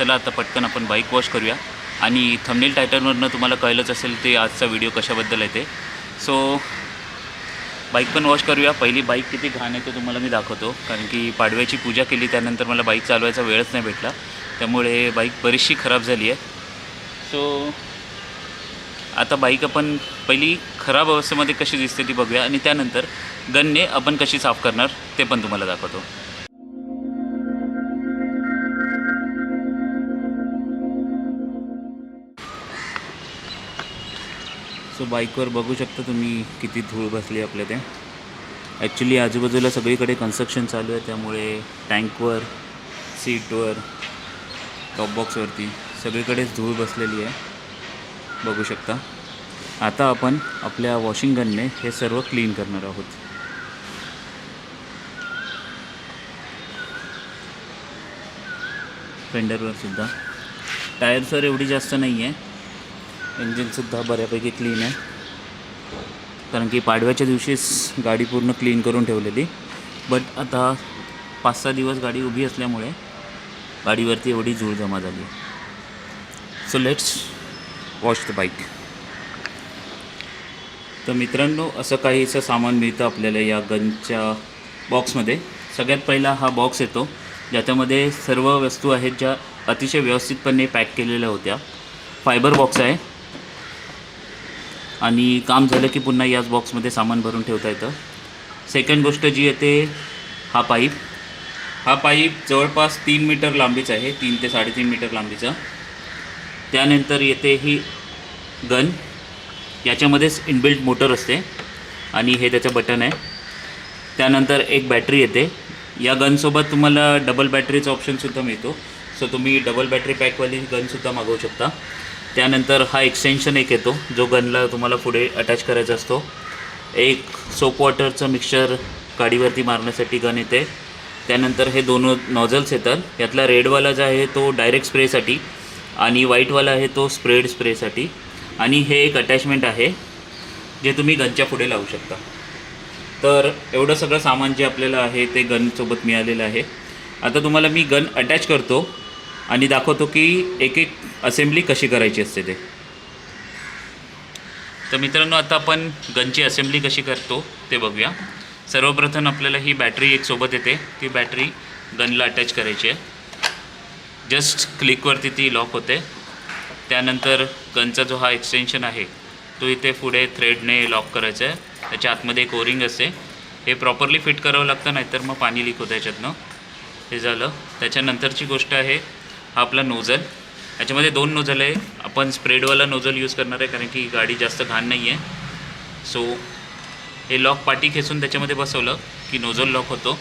चला आता पटकन आपण बाईक वॉश करूया. आणि थंबनेल टायटलवरनं तुम्हाला कळलंच असेल ते आजचा व्हिडिओ कशाबद्दल आहे ते. सो बाईक पण वॉश करूया. पहिली बाईक किती घाण आहे ते तुम्हाला मी दाखवतो. कारण की पाडव्याची पूजा केली त्यानंतर मला बाईक चालवायचा वेळच नाही भेटला. त्यामुळे बाईक बरीचशी खराब झाली आहे. सो आता बाईक आपण पहिली खराब अवस्थेमध्ये कशी दिसते ती बघूया. आणि त्यानंतर गनने आपण कशी साफ करणार ते पण तुम्हाला दाखवतो. सो बाईकवर बघू शकता तुम्ही किती धूळ बसली आपल्या ते. ॲक्च्युली आजूबाजूला सगळीकडे कन्स्ट्रक्शन चालू आहे. त्यामुळे टँकवर सीटवर टॉपबॉक्सवरती सगळीकडेच धूळ बसलेली आहे. बघू शकता. आता आपण आपल्या वॉशिंग गनने हे सर्व क्लीन करणार आहोत. फेंडरवर सुद्धा. टायर्सवर एवढी जास्त नाही आहे इंजिनसुद्धा बऱ्यापैकी क्लीन आहे. कारण की पाडव्याच्या दिवशीच गाडी पूर्ण क्लीन करून ठेवलेली. बट आता पाच सहा दिवस गाडी उभी असल्यामुळे गाडीवरती एवढी धूळ जमा झाली. So let's wash the bike तर मित्रांनो असं काहीसं सामान मिळतं आपल्याला या गनच्या बॉक्समध्ये सगळ्यात पहिला हा बॉक्स येतो ज्याच्यामध्ये सर्व वस्तू आहेत ज्या अतिशय व्यवस्थितपणे पॅक केलेल्या होत्या. फायबर बॉक्स आहे. आणि काम झालं की पुन्हा याच बॉक्समध्ये सामान भरून ठेवता येतं. सेकंड गोष्ट जी येते हा पाईप. हा पाईप जवळपास तीन मीटर लांबीचा आहे तीन ते साडेतीन मीटर लांबीचा. त्यानंतर येते ही गन. याच्यामध्येच इनबिल्ट मोटर असते आणि हे त्याचं बटन आहे. त्यानंतर एक बॅटरी येते. या गनसोबत तुम्हाला डबल बॅटरीचा ऑप्शनसुद्धा मिळतो. सो तुम्ही डबल बॅटरी पॅकवाली गनसुद्धा मागवू शकता. त्यानंतर हा एक्सटेन्शन एक येतो जो गनला तुम्हाला पुढे अटॅच करायचा असतो. एक सोप वॉटरचं मिक्सचर गाडीवरती मारण्यासाठी गन येते. त्यानंतर हे दोन नॉझल्स येतात. यातला रेडवाला जो आहे तो डायरेक्ट स्प्रेसाठी आणि व्हाईटवाला आहे तो स्प्रेड स्प्रेसाठी आणि हे एक अटॅचमेंट आहे जे तुम्ही गनच्या पुढे लावू शकता. तर एवढं सगळं सामान जे आपल्याला आहे ते गनसोबत मिळालेलं आहे. आता तुम्हाला मी गन अटॅच करतो. आणि दाखवतो की एक एक असेंब्ली कशी करायची असते ते. तर मित्रांनो आता आपण गनची असेंब्ली कशी करतो ते बघूया. सर्वप्रथम आपल्याला ही बॅटरी एक सोबत येते. ती बॅटरी गनला अटॅच करायची आहे. जस्ट क्लिकवरती ती लॉक होते. त्यानंतर गनचा जो हा एक्सटेन्शन आहे तो इथे पुढे थ्रेडने लॉक करायचा आहे. त्याच्या आतमध्ये एक ओरिंग असते. हे प्रॉपरली फिट करावं लागतं नाहीतर मग पाणी लीक होतं याच्यातनं. हे झालं. त्याच्यानंतरची गोष्ट आहे हा आपला नोझल. याच्यामध्ये दोन नोझल आहे. आपण स्प्रेडवाला नोझल यूज करणार आहे कारण की गाडी जास्त घाण नाही आहे सो हे लॉक पाटी खेचून त्याच्यामध्ये बसवलं की नोझल लॉक होतो.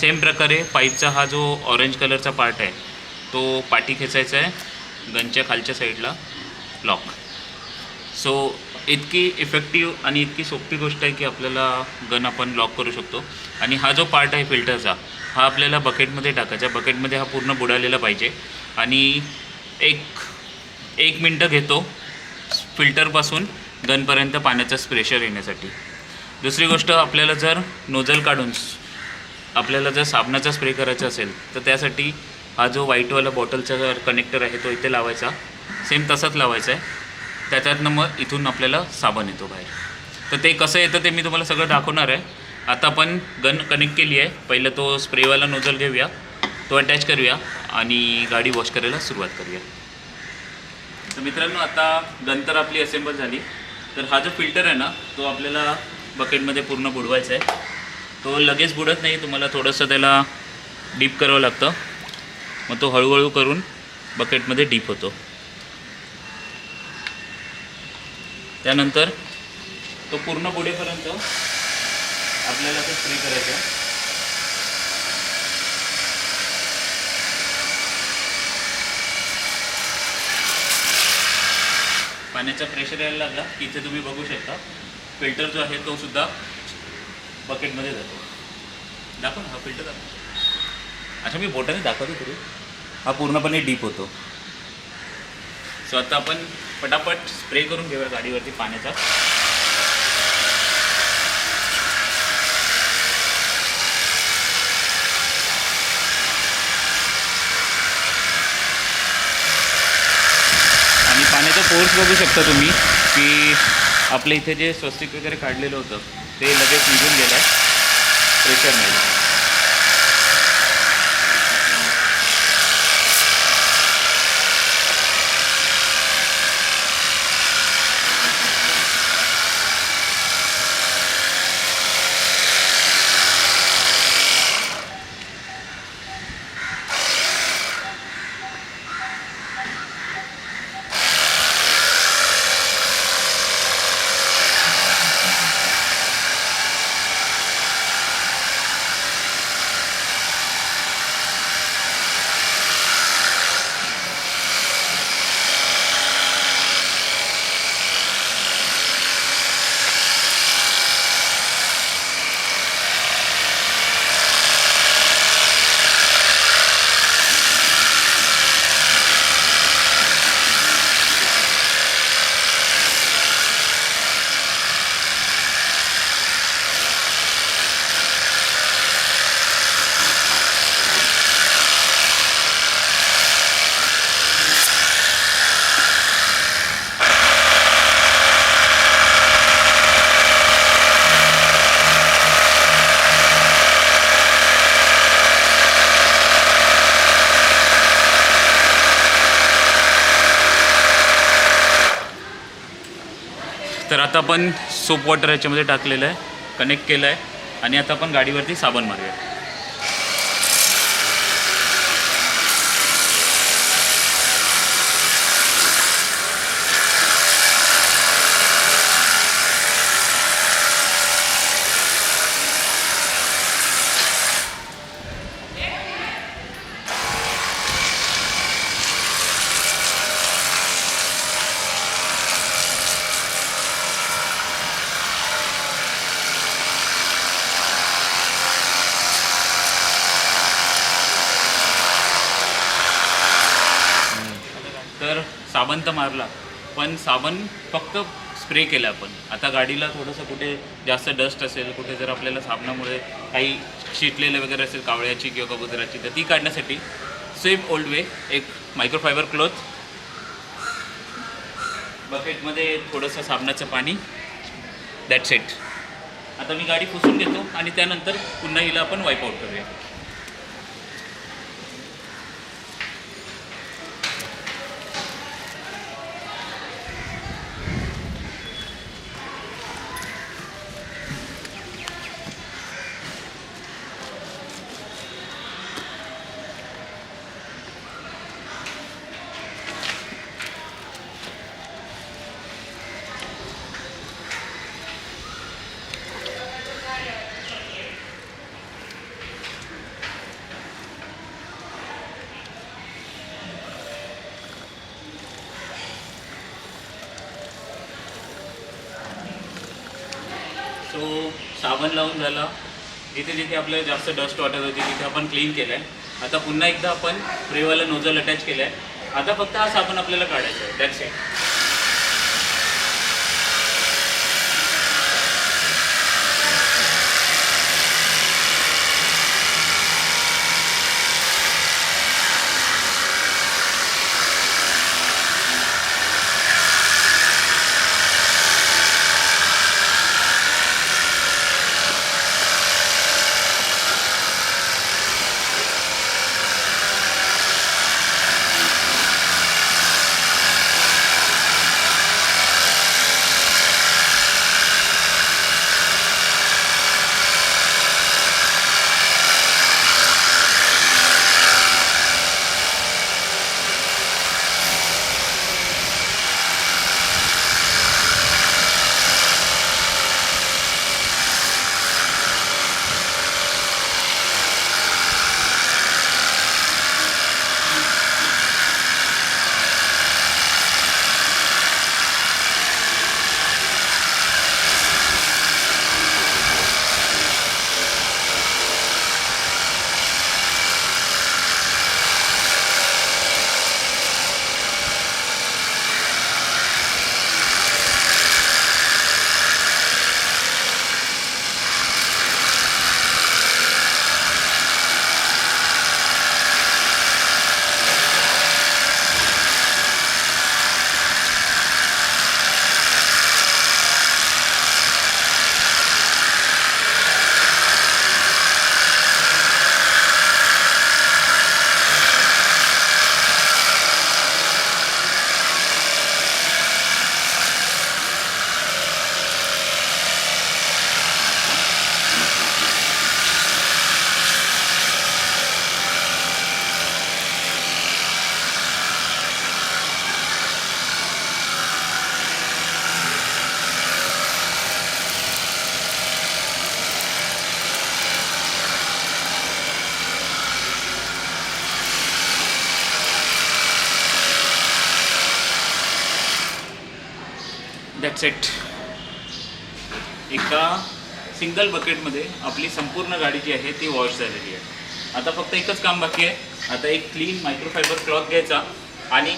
सेम प्रकारे पाईपचा हा जो ऑरेंज कलरचा पार्ट आहे तो पाटी खेचायचा आहे. गनच्या खालच्या साईडला लॉक सो इतकी इफेक्टिव्ह आणि इतकी सोपी गोष्ट आहे की आपल्याला गन आपण लॉक करू शकतो. आणि हा जो पार्ट आहे फिल्टरचा हा आपल्याला बकेटमध्ये टाकायचा. बकेटमध्ये हा पूर्ण बुडालेला पाहिजे. आणि एक एक मिनटं घेतो फिल्टरपासून गनपर्यंत पाण्याचा प्रेशर येण्यासाठी. दुसरी गोष्ट आपल्याला जर नोजल काढून आपल्याला जर साबणाचा स्प्रे करायचा असेल तर त्यासाठी हा जो व्हाईटवाला बॉटलचा जर कनेक्टर आहे तो इथे लावायचा. सेम तसाच लावायचा आहे. त्याच्यातनं मग इथून आपल्याला साबण येतो बाहेर. तर ते कसं येतं ते मी तुम्हाला सगळं दाखवणार आहे. आता आपण गन कनेक्ट केली आहे. पहिलं तो स्प्रेवाला नोझल घेऊया. तो अटॅच करूया आणि गाडी वॉश करायला सुरुवात करूया. तर मित्रांनो आता गन तर आपली असेंबल झाली. तर हा जो फिल्टर आहे ना तो आपल्याला बकेटमध्ये पूर्ण बुडवायचा आहे. तो लगेच बुडत नाही. तुम्हाला थोडंसं त्याला डीप करावं लागतं. मग तो हळूहळू करून बकेटमध्ये डीप होतो. त्यानंतर तो पूर्ण बुडेपर्यंत आपल्याला तो स्प्रे करायचा आहे. पाण्याचा प्रेशर यायला लागला की इथे तुम्ही बघू शकता. फिल्टर जो आहे तो सुद्धा बकेटमध्ये जातो. दाखव ना हा फिल्टर दाखव. अच्छा मी बोटाने दाखवतो तरी. हा पूर्णपणे डीप होतो. सो आता आपण पटापट स्प्रे करून घेऊया गाडीवरती पाण्याचा. आणि पाण्याचा फोर्स बघू शकता तुम्ही की आपल्या इथे जे स्वस्तिक वगैरे काढलेलं होतं ते लगेच निघून गेलं आहे प्रेशर नाही आपण सोप वॉटर याच्यामध्ये टाकलेलं आहे कनेक्ट केलं आहे. आणि आता आपण गाडीवरती साबण मारूया तर साबण तर मारला. पण साबण फक्त स्प्रे केलं आपण. आता गाडीला थोडंसं कुठे जास्त डस्ट असेल कुठे जर आपल्याला साबणामुळे काही शिटलेलं वगैरे असेल कावळ्याची किंवा कबुतराची तर ती काढण्यासाठी सेम ओल्ड वे एक मायक्रोफायबर क्लॉथ बकेटमध्ये थोडंसं साबणाचं पाणी. दॅट सेट आता मी गाडी पुसून घेतो आणि त्यानंतर पुन्हा हिला आपण वाईप आउट करूया सो साबण लावून झालं. जिथे जिथे आपल्याला जास्त डस्ट वाटत होती तिथे आपण क्लीन केलं आहे आता पुन्हा एकदा आपण प्रेवाला नोजल अटॅच केलं आहे आता फक्त हा साबण आपल्याला काढायचा आहे. दॅट्स इट सेट एका सिंगल बकेटमध्ये आपली संपूर्ण गाडी जी आहे ती वॉश झालेली आहे. आता फक्त एकच काम बाकी आहे. आता एक क्लीन मायक्रोफायबर क्लॉथ घ्यायचा आणि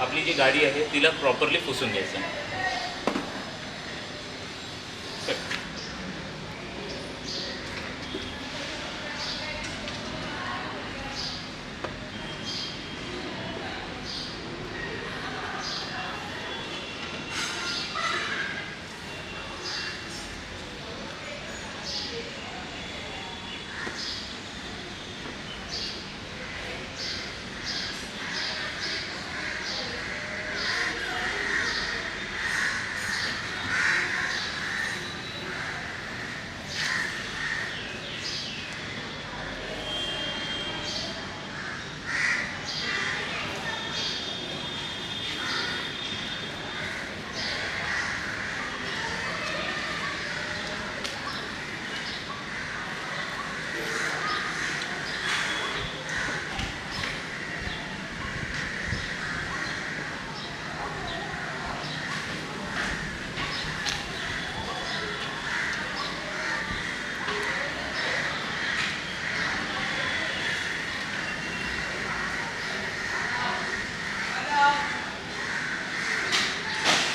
आपली जी गाडी आहे तिला प्रॉपरली पुसून घ्यायचं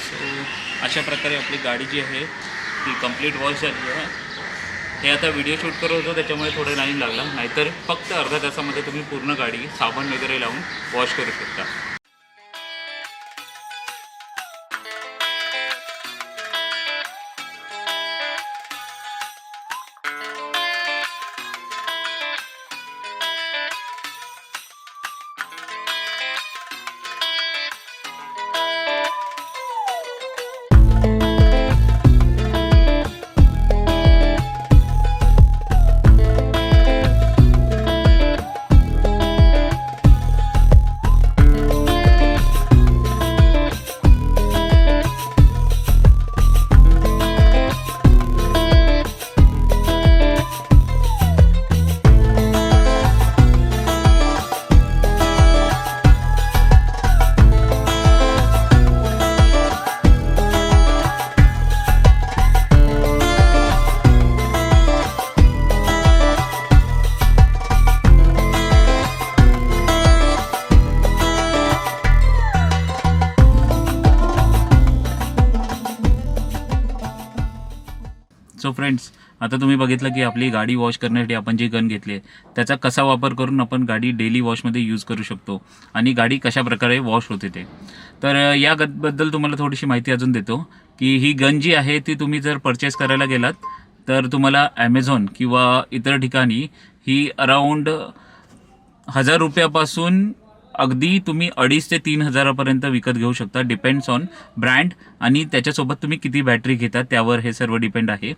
सो अशा प्रकारे आपली गाडी जी आहे ती कंप्लीट वॉश झाली आहे. हे आता व्हिडिओ शूट करत होतो त्याच्यामुळे थोडं लाईन लागला. नाहीतर फक्त अर्धा तासामध्ये तुम्ही पूर्ण गाडी साबण वगैरे लावून वॉश करू शकता. सो फ्रेंड्स आता तुम्ही बघितलं की आपली गाडी वॉश करण्यासाठी आपण जी गन घेतली आहे त्याचा कसा वापर करून आपण गाडी डेली वॉशमध्ये यूज करू शकतो आणि गाडी कशा प्रकारे वॉश होते ते. तर या गनबद्दल तुम्हाला थोडीशी माहिती अजून देतो की ही गन जी आहे ती तुम्ही जर परचेस करायला गेलात तर तुम्हाला ॲमेझॉन किंवा इतर ठिकाणी ही अराऊंड हजार रुपयापासून अगदी तुम्ही अडीच ते तीन हजारापर्यंत विकत घेऊ शकता. डिपेंड्स ऑन ब्रँड आणि त्याच्यासोबत तुम्ही किती बॅटरी घेता त्यावर हे सर्व डिपेंड आहे.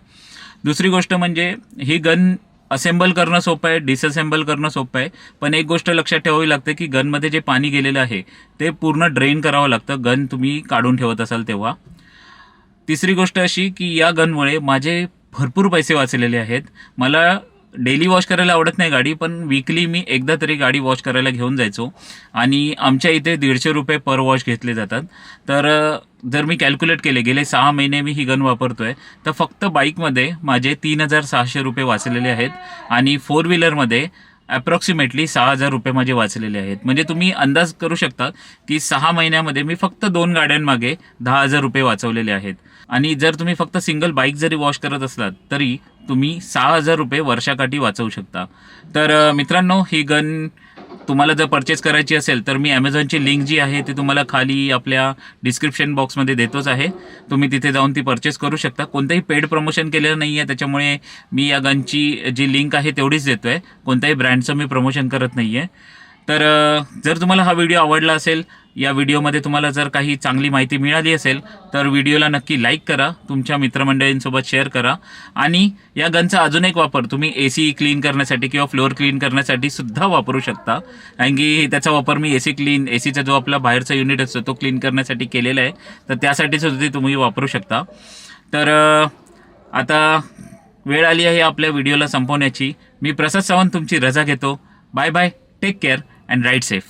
दुसरी गोष्ट म्हणजे ही गन असेंबल करणं सोपं आहे डिसअसेंबल करणं सोपं आहे. पण एक गोष्ट लक्षात ठेवावी लागते की गनमध्ये जे पाणी गेलेलं आहे ते पूर्ण ड्रेन करावं लागतं. गन तुम्ही काढून ठेवत असाल तेव्हा. तिसरी गोष्ट अशी की या गनमुळे माझे भरपूर पैसे वाचलेले आहेत. मला डेली वॉश करायला आवडत नाही गाडी पण वीकली मी एकदा तरी गाडी वॉश करायला घेऊन जायचो. आणि आमच्या इथे दीडशे रुपये पर वॉश घेतले जातात. तर जर मी कॅल्क्युलेट केले गेले सहा महिने मी ही गन वापरतो आहे तर फक्त बाईकमध्ये माझे तीन हजार सहाशे रुपये वाचलेले आहेत आणि फोर व्हीलरमध्ये अप्रॉक्सिमेटली सहा हजार रुपये माझे वाचलेले आहेत. म्हणजे तुम्ही अंदाज करू शकता की सहा महिन्यामध्ये मी फक्त दोन गाड्यांमागे दहा हजार रुपये वाचवलेले आहेत. आणि जर तुम्ही फक्त सिंगल बाईक जरी वॉश करत असलात तरी तुम्ही सहा हजार रुपये वर्षाकाठी वाचवू शकता. तर मित्रांनो ही गन तुम्हाला जर परचेस करायची असेल तर मी ॲमेझॉनची लिंक जी आहे ती तुम्हाला खाली आपल्या डिस्क्रिप्शन बॉक्समध्ये देतोच आहे. तुम्ही तिथे जाऊन ती परचेस करू शकता. कोणतंही पेड प्रमोशन केलेलं नाही आहे त्याच्यामुळे मी या गनची जी लिंक आहे तेवढीच देतो आहे कोणत्याही ब्रँडचं मी प्रमोशन करत नाही आहे तर जर तुम्हाला हा व्हिडिओ आवडला असेल या व्हिडिओमध्ये तुम्हाला जर काही चांगली माहिती मिळाली असेल तर व्हिडिओला नक्की लाईक करा तुमच्या मित्रमंडळींसोबत शेअर करा. आणि या गनचा अजून एक वापर तुम्ही ए सी क्लीन करण्यासाठी किंवा फ्लोअर क्लीन करण्यासाठी सुद्धा वापरू शकता. कारण की त्याचा वापर मी ए सी क्लीन ए सीचा जो आपला बाहेरचा युनिट असतो तो क्लीन करण्यासाठी केलेला आहे. तर त्यासाठी सुद्धा ते तुम्ही वापरू शकता. तर आता वेळ आली आहे आपल्या व्हिडिओला संपवण्याची. मी प्रसाद सावंत तुमची रजा घेतो. Bye bye take care and ride safe